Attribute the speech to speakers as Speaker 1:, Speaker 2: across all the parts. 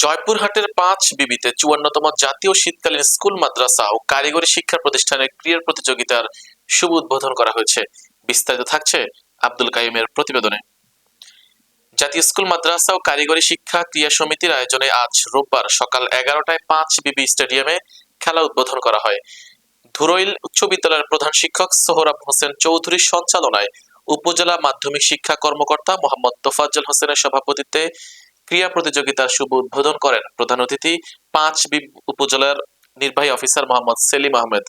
Speaker 1: জয়পুরহাটের পাঁচ বিবিতে চুয়ান্নতম জাতীয় শীতকালীন স্কুল, মাদ্রাসা ও কারিগরি শিক্ষা প্রতিষ্ঠানের ক্রীড়া প্রতিযোগিতার শুভ উদ্বোধন করা হয়েছে। বিস্তারিত থাকছে আব্দুল কাইমের প্রতিবেদনে। জাতীয় স্কুল, মাদ্রাসা ও কারিগরি শিক্ষা ক্রিয়া সমিতির আয়োজনে আজ রোববার সকাল এগারোটায় পাঁচ বিবি স্টেডিয়ামে খেলা উদ্বোধন করা হয়। ধুরইল উচ্চ বিদ্যালয়ের প্রধান শিক্ষক সোহরাব হোসেন চৌধুরীর সঞ্চালনায় উপজেলা মাধ্যমিক শিক্ষা কর্মকর্তা মোহাম্মদ তোফাজ্জল হোসেনের সভাপতিত্বে ক্রীড়া প্রতিযোগিতার শুভ উদ্বোধন করেন প্রধান অতিথি পাঁচ উপজেলার নির্বাহী অফিসার মোহাম্মদ সেলিম আহমেদ।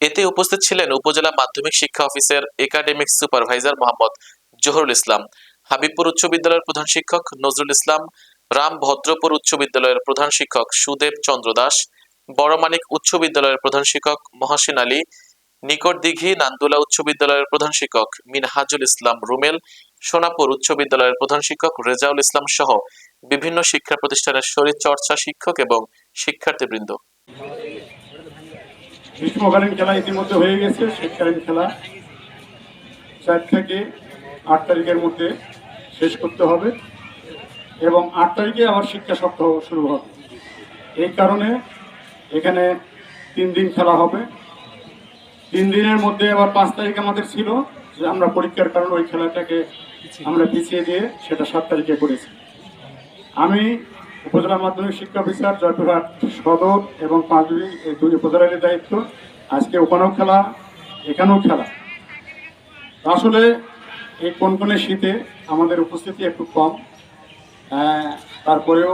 Speaker 1: এতে উপস্থিত ছিলেন উপজেলা মাধ্যমিক শিক্ষা অফিসের একাডেমিক সুপারভাইজার মোহাম্মদ জহুরুল ইসলাম, হাবিবপুর উচ্চ বিদ্যালয়ের প্রধান শিক্ষক নজরুল ইসলাম, রাম ভদ্রপুর উচ্চ বিদ্যালয়ের প্রধান শিক্ষক সুদেব চন্দ্র দাস, বড়মানিক উচ্চ বিদ্যালয়ের প্রধান শিক্ষক মহাসিন আলী নিকট দিঘি নান্দুলা উচ্চ বিদ্যালয়ের প্রধান শিক্ষক মিনহাজুল ইসলাম রুমেল, সোনাপুর উচ্চ বিদ্যালয়ের প্রধান শিক্ষক রেজাউল ইসলাম সহ বিভিন্ন শিক্ষা প্রতিষ্ঠানের শরীর চর্চা শিক্ষক এবং শিক্ষার্থীবৃন্দ।
Speaker 2: গ্রীষ্মকালীন খেলা ইতিমধ্যে হয়ে গেছে। শীতকালীন খেলা চার থেকে আট তারিখের মধ্যে শেষ করতে হবে এবং আট তারিখে আবার শিক্ষা সপ্তাহ শুরু হবে। এই কারণে এখানে তিন দিন খেলা হবে। তিন দিনের মধ্যে আবার পাঁচ তারিখ আমাদের ছিল যে আমরা পরীক্ষার কারণে ওই খেলাটাকে আমরা পিছিয়ে দিয়ে সেটা সাত তারিখে করেছি। আমি উপজেলা মাধ্যমিক শিক্ষা অফিসার জয়পুরহাট সদর এবং পাঁচবি এই দুই উপজেলার দায়িত্ব। আজকে ওখানেও খেলা, এখানেও খেলা। আসলে এই কোন কনকনে শীতে আমাদের উপস্থিতি একটু কম। তারপরেও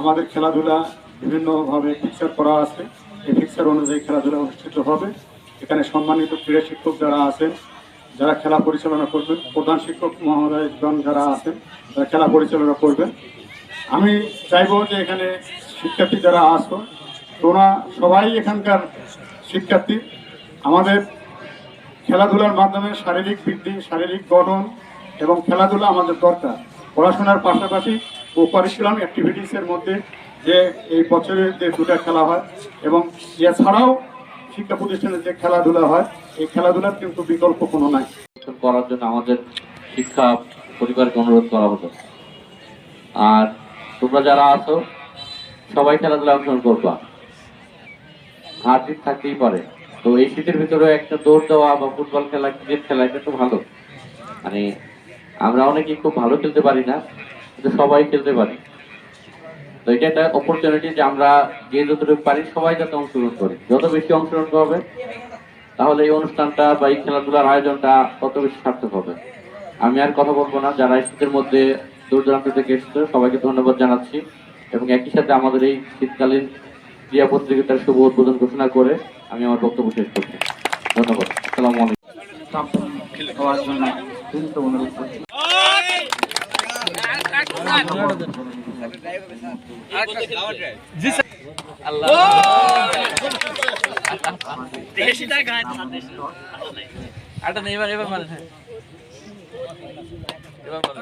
Speaker 2: আমাদের খেলাধুলা বিভিন্নভাবে ফিক্সার করা আছে। এই ফিক্সার অনুযায়ী খেলাধুলা অনুষ্ঠিত হবে। এখানে সম্মানিত ক্রীড়া শিক্ষক যারা আছেন, যারা খেলা পরিচালনা করবেন, প্রধান শিক্ষক মহোদয়গণ যারা আছেন, তারা খেলা পরিচালনা করবেন। আমি চাইব যে এখানে শিক্ষার্থী যারা আসো, তোমরা সবাই এখানকার শিক্ষার্থী। আমাদের খেলাধুলার মাধ্যমে শারীরিক বৃদ্ধি, শারীরিক গঠন এবং খেলাধুলা আমাদের দরকার। পড়াশোনার পাশাপাশি ও কারিকুলাম অ্যাক্টিভিটিসের মধ্যে যে এই বছরের যে দুটা খেলা হয় এবং এছাড়াও শিক্ষা প্রতিষ্ঠানে যে খেলাধুলা হয়, এই খেলাধুলার কিন্তু বিকল্প কোনো নাই।
Speaker 3: করার জন্য আমাদের শিক্ষা পরিবারকে অনুরোধ করা হতো আর তোমরা যারা আছো, সবাই খেলাধুলা অংশগ্রহণ করবা। হার জিত থাকতেই পারে। তো এই শীতের ভিতরে একটা দৌড় দেওয়া বা ফুটবল খেলা, ক্রিকেট খেলা, এটা তো ভালো। মানে আমরা অনেকেই খুব ভালো খেলতে পারি না, কিন্তু সবাই খেলতে পারি। তো এটা একটা অপরচুনিটি যে আমরা যে যতটুকু পারি, সবাই যাতে অংশগ্রহণ করি। যত বেশি অংশগ্রহণ করবে, তাহলে এই অনুষ্ঠানটা বা এই খেলাধুলার আয়োজনটা তত বেশি সার্থক হবে। আমি আর কথা বলব না। যারা এই শীতের মধ্যে দূর দূরান্ত থেকে এসেছে সবাইকে ধন্যবাদ জানাচ্ছি এবং একই সাথে আমাদের এই শীতকালীন ক্রিয়া প্রতিযোগিতার শুভ উদ্বোধন ঘোষণা করে আমি আমার বক্তব্য শেষ করছি। ধন্যবাদ। সালাম
Speaker 4: জন্য বিনীত
Speaker 5: আটা নেই এবার এবার মানে এবার মানে